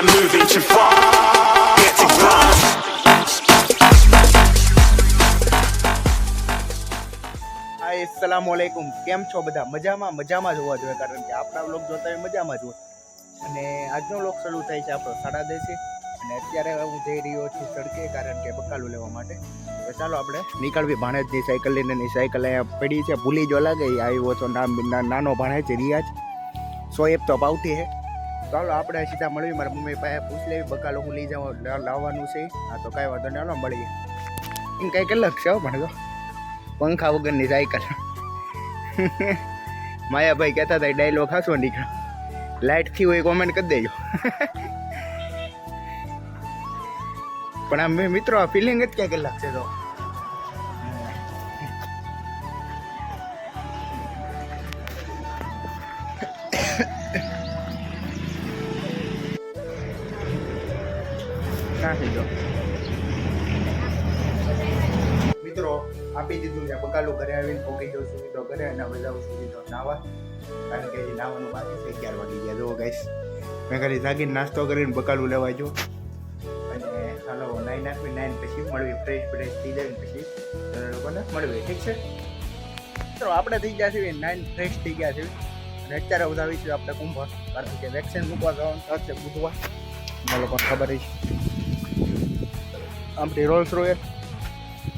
like moving too far. કેમ છો બધા? મજામાં? મજામાં જ હોવા જોઈએ, કારણ કે આપણા બ્લોગ જોતા હોય મજામાં જ હોય. અને આજનો બ્લોગ શરૂ થાય છે આપણો સાડા દસે. અને અત્યારે હું જઈ રહ્યો છું સડકે કારણ કે બકાલું લેવા માટે. તો ચાલો આપણે નીકળવી. ભાણેજની સાયકલ લઈને એની સાયકલ અહીંયા પડી છે. ભૂલી જો લાગે આવ્યો છો નામ નાનો ભાણેજ, રિયાજ. સો એપ તો પાવતી છે ચાલો, આપણે સીધા મળવી મારા મમ્મી પાસે પૂછ લેવી, બકાલું હું લઈ જાઉં લાવવાનું છે. હા તો કાંઈ વાંધો નહીં. મળીએ. એમ કાંઈ કલાક છે પણ તો પંખા વગરની સાયકલ માયાભાઈ કહેતા હતા ડાયલોગ હાસો નીકળો. લાઇટથી હોય કોમેન્ટ કરી દેજો. પણ આમ મિત્રો, આ ફિલિંગ જ ક્યાં કલાક છે તો. નાવા. કારણ કે હજી નાવાનું બાકી છે, અગિયાર વાગી ગયા. જુઓ ગાઈસ મેં ખાલી જાગીને નાસ્તો કરીને બકાલું લેવા જો અને હાલો, નાઈ નાખવી, નાઈન પછી મળવી ફ્રેશ ફ્રેશ થઈ જાય પછી લોકોને મળવી. ઠીક છે? મિત્રો આપણે થઈ ગયા છીએ, નાઈન ફ્રેશ થઈ ગયા છે અને અત્યારે બધા આવીશું આપણે કુંભ. કારણ કે વેક્સિન મૂકવા જવાનું થશે બુધવાર. મને લોકોને ખબર છે આપણી રોલ્સ રોયલ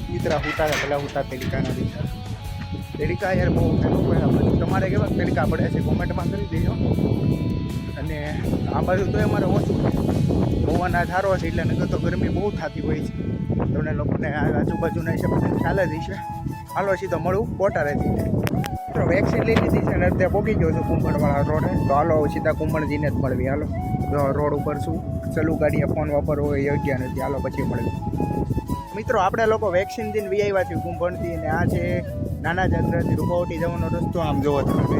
મિત્રા હુતા પેલા હુતા તેલિકાના દીકરા તેલિકા યાર બહુ આ તમારે કેવા તડકા પડે છે? કોમેન્ટમાં કરી દેજો. અને આ બાજુ તો અમારે ઓછું છે. પવન આ છે એટલે નગર તો ગરમી બહુ થતી હોય છે. તમને લોકોને આજુબાજુના હિસાબે ખ્યાલ જ હશે. હાલો, સીધો મળું કોટા રહેતી મિત્રો વેક્સિન લઈ લીધી છે અને અત્યારે પોગી ગયો છું કુંભણવાળા રોડે. તો હાલો સીધા કુંભણજીને જ મળવી. હાલો રોડ ઉપર શું ચાલુ ગાડીએ ફોન વાપરવો હોય યોગ્ય નથી. હાલો, પછી મળવી મિત્રો, આપણે લોકો વેક્સિન દઈને વી આવ્યા છીએ કુંભણથી અને આ છે. નાના જાત્રાથી રૂપાવટી જવાનો રસ્તો આમ જોવો તમે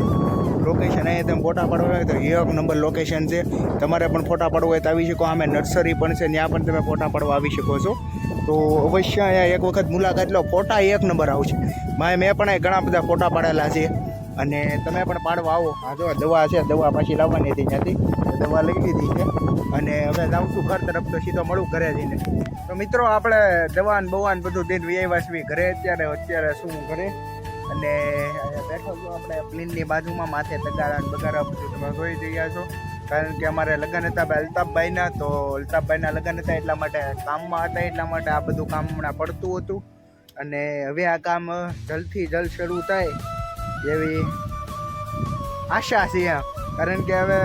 લોકેશન અહીંયા તમે ફોટા પાડવા હોય તો એક નંબર લોકેશન છે. તમારે પણ ફોટા પાડવા હોય તો આવી શકો. આમે નર્સરી પણ છે ત્યાં પણ તમે ફોટા પાડવા આવી શકો છો. તો અવશ્ય અહીંયા એક વખત મુલાકાત લો. ફોટા એક નંબર આવશે. મેં મેં પણ ઘણા બધા ફોટા પાડેલા છે. અને તમે પણ પાડવા આવો. આ જો દવા છે. દવા પાછી લાવવાની હતી ત્યાંથી. દવા લઈ લીધી છે. અને હવે જાઉં છું ઘર તરફ તો સીધો મળું ઘરે જઈને. તો મિત્રો, આપણે દવાન બવાન બધું દિન વ્યવહાર છીએ. ઘરે અત્યારે અત્યારે શું ઘરે? અને બેઠો છું આપણે પ્લેનની બાજુમાં માથે તગારા બગારા બધું તમે જોઈ રહ્યા છો. કારણ કે અમારે લગ્ન હતા ભાઈ અલ્તાફભાઈના, તો અલ્તાફભાઈના લગ્ન હતા એટલા માટે કામમાં હતા, એટલા માટે આ બધું કામ હમણાં પડતું હતું. અને હવે આ કામ જલ્દથી જલ્દ શરૂ થાય એવી આશા છે કારણ કે હવે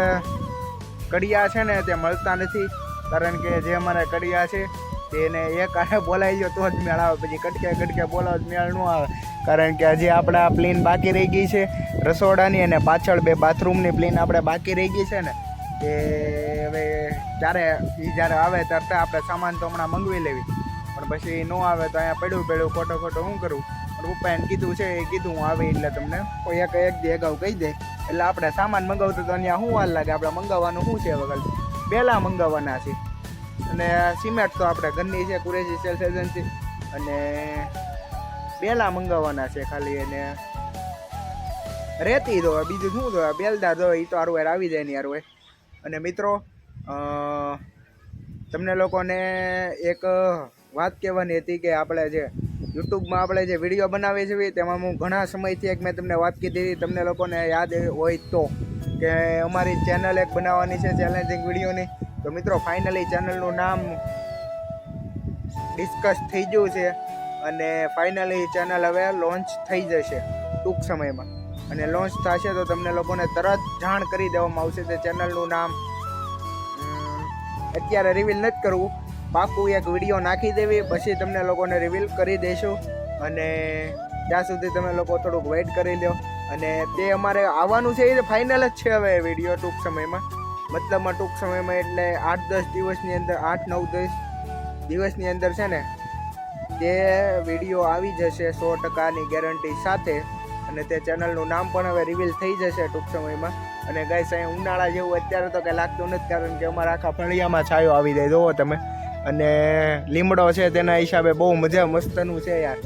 કડિયા છે ને તે મળતા નથી. કારણ કે જે અમારા કડિયા છે તેને એક આને બોલાવી ગયો તો જ મેળ આવે પછી કટકે કટકે બોલાવો જ મેળ ન આવે. કારણ કે હજી આપણા પ્લેન બાકી રહી ગઈ છે રસોડાની અને પાછળ બે બાથરૂમની પ્લેન આપણે બાકી રહી ગઈ છે ને, તે હવે જ્યારે એ જ્યારે આવે ત્યારે આપણે સામાન તો હમણાં મંગાવી લેવી. પણ પછી ન આવે તો અહીંયા પડ્યું પડ્યું, ખોટો ખોટો શું કરું? પણ પપ્પાએ કીધું છે, એ કીધું હું આવે એટલે તમને કોઈ એક એક જે અગાઉ કહી દે. એટલે આપણે સામાન મંગાવતું તો અહીંયા શું વાર લાગે? આપણે મંગાવવાનું શું છે વગર? પહેલાં મંગાવવાના છે. અને સિમેન્ટ તો આપણે ઘરની છે, કુરેશી સેલ્સ એજન્સી. અને બેલા મંગાવવાના છે ખાલી એને રેતી દો બીજું શું દો બેલદાર દો એ તો હારું વાર આવી જાય ને હારું અને મિત્રો તમને લોકોને એક વાત કહેવાની હતી કે આપણે જે યુટ્યુબમાં આપણે જે વીડિયો બનાવીએ છીએ, તેમાં હું ઘણા સમયથી એક મેં તમને વાત કીધી હતી. તમને લોકોને યાદ હોય તો કે અમારી ચેનલ એક બનાવવાની છે ચેલેન્જિંગ વિડીયોની. તો મિત્રો ફાઇનલી ચેનલનું નામ ડિસ્કસ થઈ ગયું છે અને ફાઇનલી ચેનલ હવે લોન્ચ થઈ જશે ટૂંક સમયમાં. અને લોન્ચ થશે તો તમને લોકોને તરત જાણ કરી દેવામાં આવશે તે ચેનલનું નામ અત્યારે રિવીલ નથી કરવું. પાકું એક વીડિયો નાખી દેવી, પછી તમને લોકોને રિવીલ કરી દઈશું અને ત્યાં સુધી તમે લોકો થોડુંક વેઇટ કરી લો અને તે અમારે આવવાનું છે એ ફાઇનલ જ છે હવે વીડિયો ટૂંક સમયમાં. મતલબમાં ટૂંક સમયમાં એટલે આઠ દસ દિવસની અંદર, આઠ નવ દસ દિવસની અંદર છે ને, તે વીડિયો આવી જશે સો ટકાની ગેરંટી સાથે અને તે ચેનલનું નામ પણ હવે રિવીલ થઈ જશે ટૂંક સમયમાં. અને ગાઈસ અહીં ઉનાળા જેવું અત્યારે તો કંઈ લાગતું નથી, કારણ કે અમારા આખા ફળિયામાં છાયો આવી જાય, જોવો તમે. અને લીમડો છે તેના હિસાબે બહુ મજા મસ્તનું છે યાર.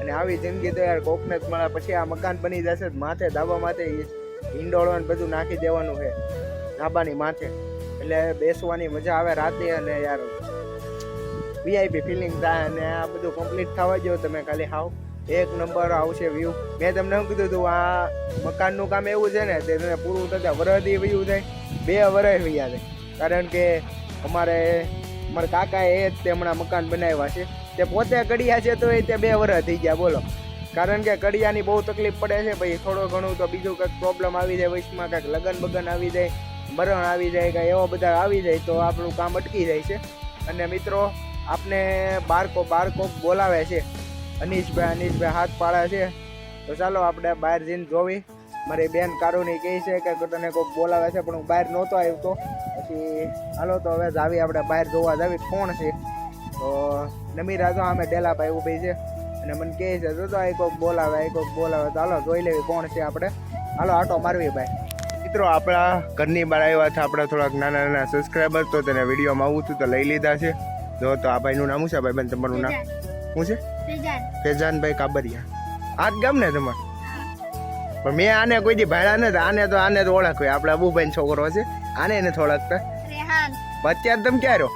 અને આવી જિંદગી તો યાર કોકને જ મળે, પછી આ મકાન બની જશે માથે ધાબા માથે ઈંડોળો બધું નાખી દેવાનું છે. ધાબાની માથે. એટલે બેસવાની મજા આવે રાતે અને યાર વીઆઈપી ફિલિંગ થાય અને આ બધું કમ્પ્લીટ થવા જો તમે ખાલી હાવ. એક નંબર આવશે વ્યૂ મેં તમને શું કીધું હતું આ મકાનનું કામ એવું છે ને, તે તમે પૂરું થતાં વરદી વ્યૂ થાય. બે વરસ વૈયા થાય. કારણ કે અમારે, અમારા કાકાએ એ જ તે હમણાં મકાન બનાવ્યા છે. તે પોતે કડિયા છે તો એ તે બે વરસ થઈ ગયા, બોલો. કારણ કે કડિયાની બહુ તકલીફ પડે છે ભાઈ થોડું ઘણું તો બીજું કંઈક પ્રોબ્લેમ આવી જાય વચમાં કંઈક લગન બગન આવી જાય. મરણ આવી જાય કાંઈ એવા બધા આવી જાય તો આપણું કામ અટકી જાય છે. અને મિત્રો, આપને બાળકો બાળકો બોલાવે છે. અનીશભાઈ અનીશભાઈ હાથ પાડે છે. તો ચાલો આપણે બહાર જઈને જોવી. મારી બેન કારુની કહે છે કે તને કોઈક બોલાવે છે, પણ હું બહાર નહોતો આવ્યો. તો પછી હાલો તો હવે જાવી આપણે બહાર જોવા જાવી કોણ છે. તો નમીરા તો અમે ડેલાભાઈ ઊભી છે. અને મને કહે છે, જો તો આ કોઈક બોલાવે, આ કોઈક બોલાવે. તો હાલો જોઈ લેવી કોણ છે આપણે. હાલો, આટો મારવી ભાઈ. મિત્રો આપણા ઘરની બહાર આવ્યા છે આપણા થોડાક નાના નાના સબસ્ક્રાઈબર તો તેને વિડીયોમાં આવું હતું તો લઈ લીધા છે. જો તો આ ભાઈનું નામ શું છે ભાઈ બેન તમારું નામ? શું છે? ફેજાનભાઈ કાબરિયા. આ જ ગામ ને તમારું? પણ મેં આને કોઈ દી ભાડા નથી આને તો આને તો ઓળખ્યો આપણે અબુભાઈ છોકરો છે આને નથી ઓળખતા. રેહાન. અત્યારે તમે ક્યાં રહો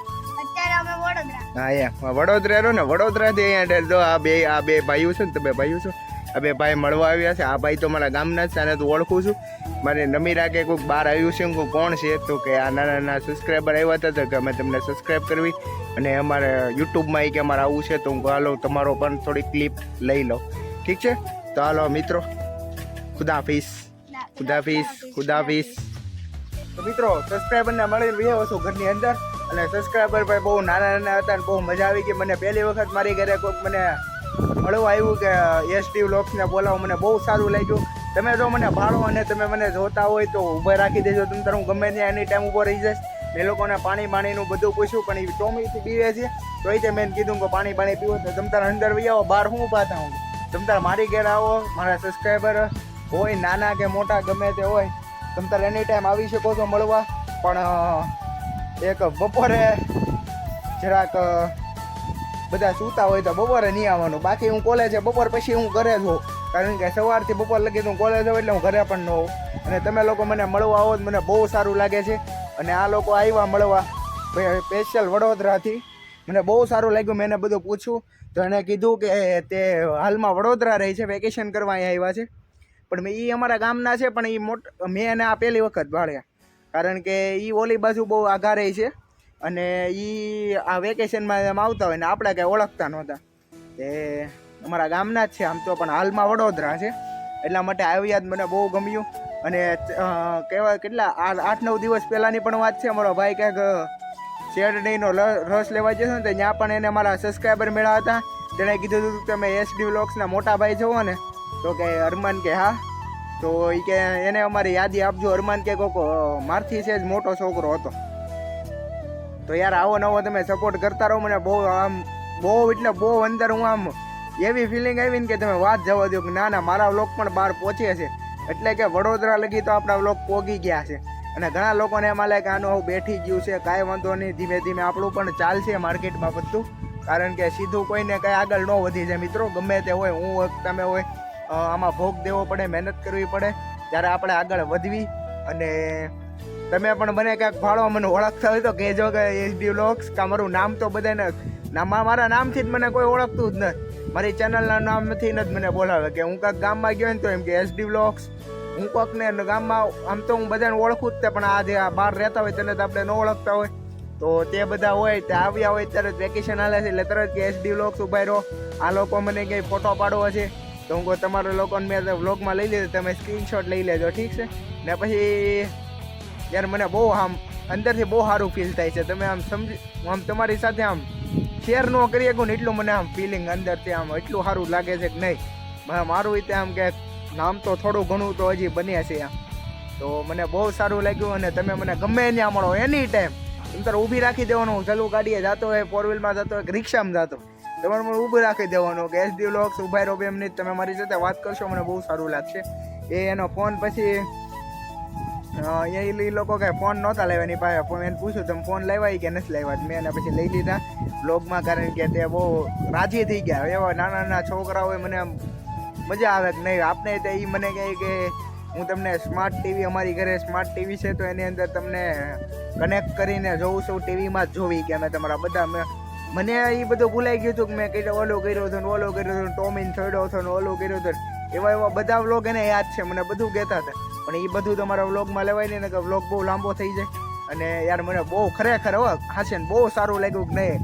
હા યા વડોદરા રહો ને? વડોદરાથી અહીંયા જો આ બે આ બે ભાઈઓ છે ને તો બે ભાઈઓ છો. આ બે ભાઈ મળવા આવ્યા છે. આ ભાઈ તો મારા ગામના જ છે આને તો ઓળખું છું. મારે નમી રાખે કોઈક બહાર આવ્યું છે કોઈ કોણ છે, તો કે આ નાના નાના સબસ્ક્રાઈબર આવ્યા હતા, તો કે અમે તમને સબસ્ક્રાઈબ કરવી. અને અમારે યુટ્યુબમાં કે અમારે આવું છે, તો હું હાલો તમારો પણ થોડી ક્લિપ લઈ લો ઠીક છે? તો હાલો મિત્રો ખુદાફીસ ખુદાફીસ ખુદાફીસ તો મિત્રો સબસ્ક્રાઈબરને મળી રહ્યો હશો ઘરની અંદર. અને સબસ્ક્રાઈબર ભાઈ બહુ નાના નાના હતા અને બહુ મજા આવી ગઈ. મને પહેલી વખત મારી ઘરે કોઈક મને મળવા આવ્યું કે એસટી વ્લોગ્સને બોલાવો. મને બહુ સારું લાગ્યું. તમે જો મને ભાળો અને તમે મને જોતા હોય તો ઊભા રાખી દેજો. તમે તારું ગમે ત્યાં એની ટાઈમ ઊભો રહી જઈશ. એ લોકોને પાણી પાણીનું બધું પૂછ્યું, પણ એ ટોમીથી પીવે છે. તો એ મેં કીધું કે પાણી પાણી પીવો. તો તમ તારા અંદર વહી બહાર હું હતા હું તમ તાર મારી ઘેર આવો, મારા સબસ્ક્રાઈબર હોય, નાના કે મોટા, ગમે તે હોય, તમ તારે એની ટાઈમ આવી શકો છો મળવા. પણ એક બપોરે જરાક બધા સૂતા હોય તો બપોરે નહીં આવવાનું. બાકી હું કોલેજે બપોર પછી હું ઘરે હોઉં. કારણ કે સવારથી બપોર લગી હું કોલેજ હોઉં એટલે હું ઘરે પણ ન હોઉં. અને તમે લોકો મને મળવા આવો મને બહુ સારું લાગે છે. અને આ લોકો આવ્યા મળવા સ્પેશિયલ વડોદરાથી. મને બહુ સારું લાગ્યું, મેં એને બધું પૂછ્યું. તો એણે કીધું કે તે હાલમાં વડોદરા રહી છે વેકેશન કરવા અહીં આવ્યા છે. પણ મેં એ અમારા ગામના છે, પણ એ મોટ, મેં એને આ પહેલી વખત ભાળ્યા કારણ કે એ ઓલી બાજુ બહુ આઘા રહી છે. અને એ આ વેકેશનમાં એમ આવતા હોય ને, આપણે કાંઈ ઓળખતા નહોતા. તે અમારા ગામના જ છે, આમ તો પણ હાલમાં વડોદરા છે. એટલા માટે આવ્યા જ મને બહુ ગમ્યું. અને કહેવાય કેટલા આઠ નવ દિવસ પહેલાંની પણ વાત છે, અમારો ભાઈ ક્યાંક શેરડીનો રસ લેવા જશો ને, તો ત્યાં પણ એને મારા સબસ્ક્રાઈબર મેળવ્યા હતા. તેણે કીધું હતું કે તમે એસડી વ્લોગ્સના મોટા ભાઈ છો ને, તો કે અરમાન કે હા. તો એ કે, એને અમારી યાદી આપજો, અરમાન કે કોકો મારથી છે જ મોટો છોકરો હતો. તો યાર આવો નવો તમે સપોર્ટ કરતા રહો, મને બહુ આમ, બહુ એટલે બહુ અંદર હું આમ એવી ફિલિંગ આવી ને કે તમે વાત જવા દો કે ના ના, મારા વ્લોગ પણ બહાર પહોંચે છે. એટલે કે વડોદરા લગી તો આપણા વ્લોગ પોગી ગયા છે. અને ઘણા લોકોને એમ લાગે આનું આવું બેઠી ગયું છે, કાંઈ વાંધો નહીં, ધીમે ધીમે આપણું પણ ચાલશે માર્કેટમાં બધું. કારણ કે સીધું કોઈને કંઈ આગળ ન વધી જાય. મિત્રો, ગમે તે હોય, હું હોય તમે હોય આમાં ભોગ દેવો પડે, મહેનત કરવી પડે, ત્યારે આપણે આગળ વધવી. અને તમે પણ મને ક્યાંક ભાડો મને ઓળખતા હોય તો કહેજો કે એચડી વ્લોગ્સ કે મારું નામ તો બધાને મારા નામથી જ મને કોઈ ઓળખતું જ નથી મારી ચેનલના નામથી જ મને બોલાવે કે હું કાંક ગામમાં ગયો ને તો એમ કે એસડી વ્લોગ્સ હું કોકને ગામમાં, આમ તો હું બધાને ઓળખું જ તે, પણ આ જે બહાર રહેતા હોય તેને તો આપણે ન ઓળખતા હોય. તો તે બધા હોય, તે આવ્યા હોય, ત્યારે વેકેશન હાલે છે, એટલે તરત કે એસડી વ્લોગ્સ ઊભા રહો. આ લોકો મને કંઈ ફોટો પાડવો છે. તો હું કહું, તમારા લોકોને મેં વ્લોગમાં લઈ લીધો, તમે સ્ક્રીનશોટ લઈ લેજો, ઠીક છે? ને પછી યાર મને બહુ આમ અંદરથી બહુ સારું ફીલ થાય છે. તમે આમ સમજી આમ તમારી સાથે આમ શેર ન કરી શકું ને એટલું મને આમ ફિલિંગ અંદરથી આમ એટલું સારું લાગે છે કે નહીં. મારું રીતે આમ કે નામ તો થોડું ઘણું તો હજી બન્યા છે આમ. તો મને બહુ સારું લાગ્યું અને તમે મને ગમે ત્યાં મળો એની ટાઈમ અંતર ઊભી રાખી દેવાનું, હું ચાલુ ગાડીએ જતો હોય ફોર વ્હીલમાં જતો હોય રિક્ષામાં જતો તમારે મને ઊભું રાખી દેવાનું કે એસડી વ્લોગ્સ ઊભા રહો રોબેમની તમે મારી સાથે વાત કરશો, મને બહુ સારું લાગશે. એ એનો ફોન પછી અ, એ લોકો કાંઈ ફોન નહોતા લેવા એની પાસે એને પૂછ્યું તમે ફોન લાવ્યા કે નથી લેવા મેં એને પછી લઈ લીધા બ્લોગમાં કારણ કે તે બહુ રાજી થઈ ગયા. એવા નાના નાના છોકરા હોય મને આમ મજા આવે કે નહીં? આપને તે એ મને કહે કે હું તમને સ્માર્ટ ટીવી અમારી ઘરે સ્માર્ટ ટીવી છે તો એની અંદર તમને કનેક્ટ કરીને જોઉં છું ટીવીમાં જ જોવી કે અમે તમારા બધા. મેં મને એ બધું ભૂલાઈ ગયું હતું કે મેં કઈ ઓલો કર્યો હતો ઓલો કર્યો હતો ટોમિન થયો હતો ઓલો કર્યો હતો એવા એવા બધા વ્લોગ એને યાદ છે મને બધું કહેતા હતા. પણ એ બધું તમારા વ્લોગમાં લેવાય નહીં કે વ્લોગ બહુ લાંબો થઈ જાય. અને યાર મને બહુ ખરેખર હવે હાશે ને બહુ સારું લાગ્યું કે નહીં.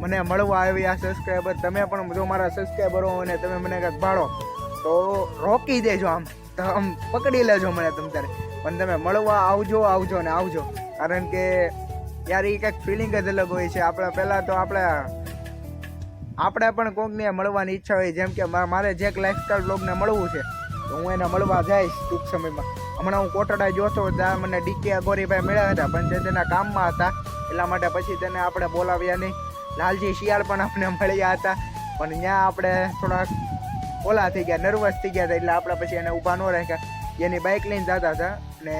મને મળવા આવી આ સબસ્ક્રાઈબર તમે પણ જો મારા સબસ્ક્રાઈબરો અને તમે મને કંઈક ભાડો તો રોકી દેજો આમ આમ પકડી લેજો મને તમ તારે. પણ તમે મળવા આવજો આવજો ને આવજો. કારણ કે યાર એ કંઈક ફિલિંગ જ અલગ હોય છે. આપણે પહેલાં તો આપણે આપણે પણ કોકને મળવાની ઈચ્છા હોય, જેમ કે મારે જે લાઈફસ્ટાઈલ બ્લોગને મળવું છે તો હું એને મળવા જઈશ ટૂંક સમયમાં. હમણાં હું કોટડા જોતો ત્યાં મને ડીકે અગોરીભાઈ મળ્યા હતા, પણ તે તેના કામમાં હતા, એટલા માટે પછી તેને આપણે બોલાવ્યા નહીં. લાલજી શિયાળ પણ આપણે મળ્યા હતા, પણ ત્યાં આપણે થોડાક ઓલા થઈ ગયા નર્વસ થઈ ગયા હતા, એટલે આપણે પછી એને ઊભા ન રાખ્યા. એની બાઇક લઈને જતા હતા ને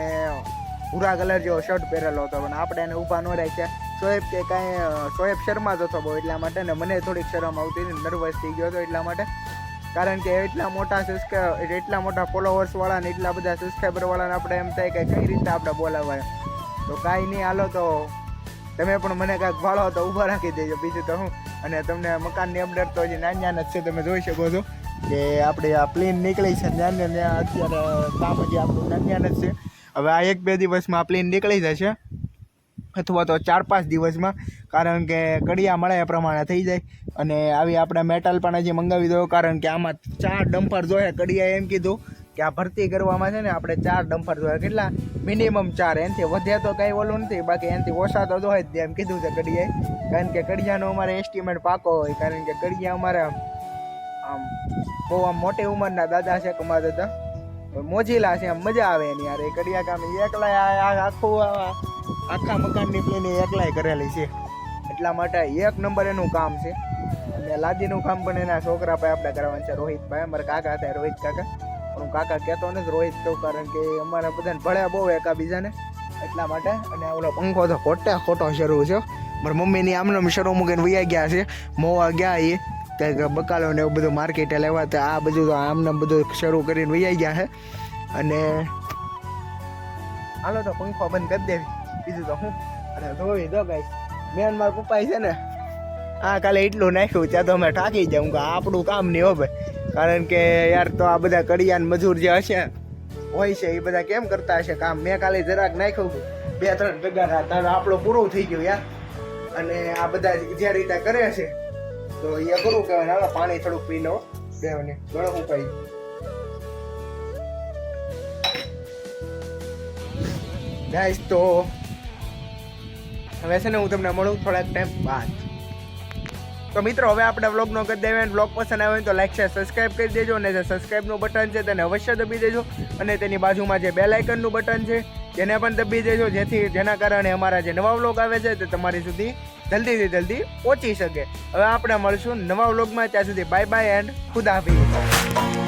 ભૂરા કલર જેવો શર્ટ પહેરેલો હતો, પણ આપણે એને ઊભા ન રાખ્યા. શોએબ કે કાંઈ શોએબ શર્મા જ હતો બહુ, એટલા માટે ને મને થોડીક શરમ આવતી નર્વસ થઈ ગયો હતો એટલા માટે. કારણ કે એટલા મોટા સબસ્ક્રાઈબ એટલા મોટા ફોલોવર્સ વાળા ને એટલા બધા સબસ્ક્રાઈબર વાળાને આપણે એમ થાય કે કઈ રીતે આપણે બોલાવાય? તો કાંઈ નહીં, હાલો તો તમે પણ મને કાંઈક ભાળો તો ઊભા રાખી દેજો. બીજું તો હું અને તમને મકાનની અપડેટ તો હજી નાની જ છે, તમે જોઈ શકો છો કે આપણે આ પ્લેન નીકળી છે. નાના અત્યારે કામ હજી આપણું નાના જ છે. હવે આ એક બે દિવસમાં આ પ્લેન નીકળી જશે. અથવા તો ચાર પાંચ દિવસમાં, કારણ કે કડિયા મળે એ પ્રમાણે થઈ જાય. અને આવી આપણે મેટલ પણ હજી મંગાવી દો, કારણ કે આમાં ચાર ડમ્પર જોઈએ કડિયા એમ કીધું કે આ ભરતી કરવામાં છે ને, આપણે ચાર ડમ્પર જોઈએ કેટલા? મિનિમમ ચાર, એનાથી વધ્યા તો કાંઈ ઓલું નથી, બાકી એનાથી ઓછા તો જોઈએ જ એમ કીધું છે કડિયાએ. કારણ કે કડિયાનો અમારે એસ્ટિમેટ પાકો હોય, કારણ કે કડિયા અમારે આમ બહુ આમ મોટી ઉંમરના દાદા છે કમા દાદા મોજીલા છે, આમ મજા આવે એની યાર. એ કડિયા કામ એકલા આખું આખા મકાનની પ્લેનિંગ એકલાય કરેલી છે. એટલા માટે એક નંબર એનું કામ છે. અને લાદીનું કામ પણ એના છોકરા ભાઈ આપણે કરવાનું છે. રોહિતભાઈ, અમારા કાકા હતા, રોહિત કાકા. હું કાકા કહેતો નથી, રોહિત કહું કારણ કે અમારા બધાને ભળ્યા બહુ એકાબીજાને એટલા માટે અને ઓલો પંખો તો ખોટે ખોટો શરૂ છે મારી મમ્મીની આમને શરૂ મૂકીને વૈયા ગયા છે. મોવા ગયા એ. કંઈક બકાલો ને એવું બધું માર્કેટે લેવા તો આ બધું આમને બધું શરૂ કરીને વૈયા ગયા છે. અને હાલો તો પંખો બંધ કરી દેવી. બીજું તો હું. અને ધોવી દો ગાઈસ. મેન મારા પપ્પા છે ને, આ કાલે એટલું નાખ્યું ત્યાં તો અમે ઠાકી જાઉં કે આપણું કામ નહીં હો ભાઈ. કારણ કે યાર તો આ બધા કડિયાન મજૂર જે હશે, હોય છે, એ બધા કેમ કરતા હશે કામ? મેં કાલે જરાક નાખ્યું બે ત્રણ હતા તારે આપણું પૂરું થઈ ગયું, યાર. અને આ બધા જે રીતે કરે છે, તો એ કરું કહેવાય. હાલો, પાણી થોડુંક પી લો બેવને ગળો ઉપાય ગાઈસ, તો હવે છે ને હું તમને મળું થોડાક ટાઈમ બાદ. તો મિત્રો, હવે આપણે વ્લોગનો કરી દેવે વ્લોગ પસંદ આવે તો લાઈક છે સબસ્ક્રાઈબ કરી દેજો અને જે સબસ્ક્રાઈબનું બટન છે તેને અવશ્ય દબી દેજો અને તેની બાજુમાં જે બેલ આઇકનનું બટન છે તેને પણ દબી દેજો જેથી જેના કારણે અમારા જે નવા વ્લોગ આવે છે તે તમારી સુધી જલ્દીથી જલ્દી પહોંચી શકે. હવે આપણે મળશું નવા વ્લોગમાં ત્યાં સુધી બાય બાય એન્ડ ખુદાહાફિઝ